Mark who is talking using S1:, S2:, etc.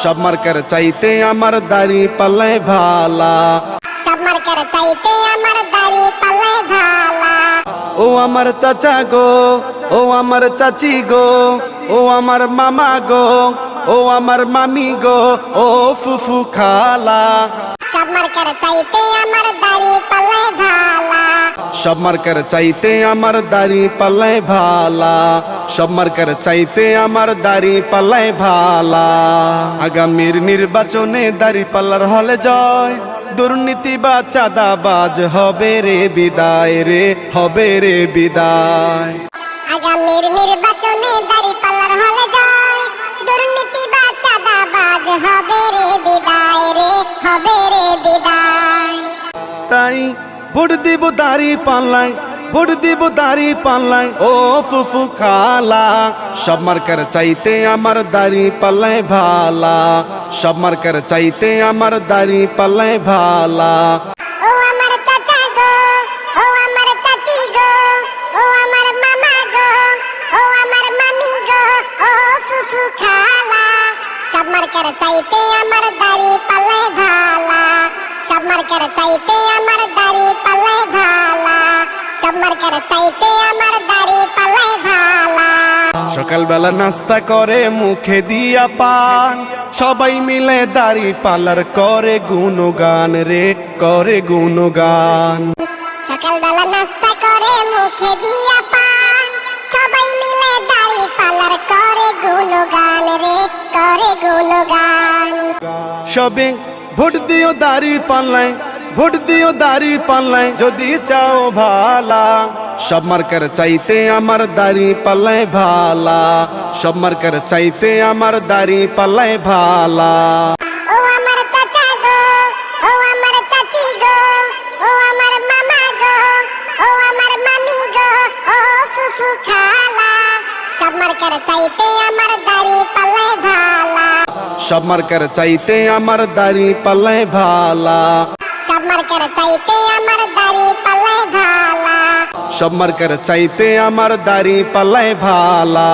S1: সব মার্কার চাইতে আমার দাড়ি পাল্লায় ভালা।
S2: সব মার্কার চাইতে আমার দাড়ি পাল্লায় ভালা।
S1: ও আমার চাচা গো ও আমার চাচি গো ও আমার মামা গো ও আমার মামি গো ও ফুফু খালা।
S2: সব মার্কার চাইতে আমার দাড়ি
S1: সব মার্কার চাইতে আমার দাড়ি পাল্লায় ভালা। সব মার্কার চাইতে আমার দাড়ি পাল্লায় ভালা। আগামীর নির্বাচনে দাড়ি পাল্লার হলে জয়। দুর্নীতি বা চাঁদাবাজ হবে রে বিদায় রে হবে রে বিদায়।
S2: আগামীর নির্বাচনে দাড়ি পাল্লার হলে যায় দুর্নীতি বা চাঁদাবাজ হবে রে বিদায় রে হবে রে বিদায়।
S1: তাই ভোট দিব দাড়ি পাল্লাই ভোট দিব দাড়ি পাল্লাই ও ফুফু খালা। সব মার্কার চাইতে আমার দাড়ি পাল্লাই ভালা। সব মার্কার চাইতে আমার দাড়ি পাল্লাই ভালা।
S2: আমার দাড়ি পাল্লায় ভালা। সব মার্কার চাইতে আমার দাড়ি পাল্লায় ভালা। সব মার্কার চাইতে আমার দাড়ি পাল্লায় ভালা।
S1: সকালবেলা নাস্তা করে মুখে দিয়া পান। সবাই মিলে দাড়ি পালার করে গুণগান রে করে গুণগান।
S2: সকালবেলা নাস্তা করে মুখে দিয়া পান। সবাই মিলে দাড়ি পাল্লার করে গুণগান রে করে গুণগান।
S1: সবে ভোট দিও দাড়ি পাল্লাই ভোট দিও দাড়ি পাল্লাই যদি চাও ভালা। সব মার্কার চাইতে আমার দাড়ি পাল্লাই ভালা। সব মার্কার চাইতে আমার দাড়ি পাল্লাই ভালা।
S2: ও আমার চাচা গো, ও আমার চাচি গো, ও আমার মামা গো, ও আমার মামি গো, ও ফুফু খালা। সব মার্কার চাইতে আমার দাড়ি পাল্লায় ভালা
S1: সব মার্কার চাইতে আমার দাড়ি পাল্লাই ভালা।
S2: সব মার্কার চাইতে আমার দাড়ি পাল্লায় ভালা।
S1: সব মার্কার চাইতে আমার দাড়ি পাল্লাই ভালা।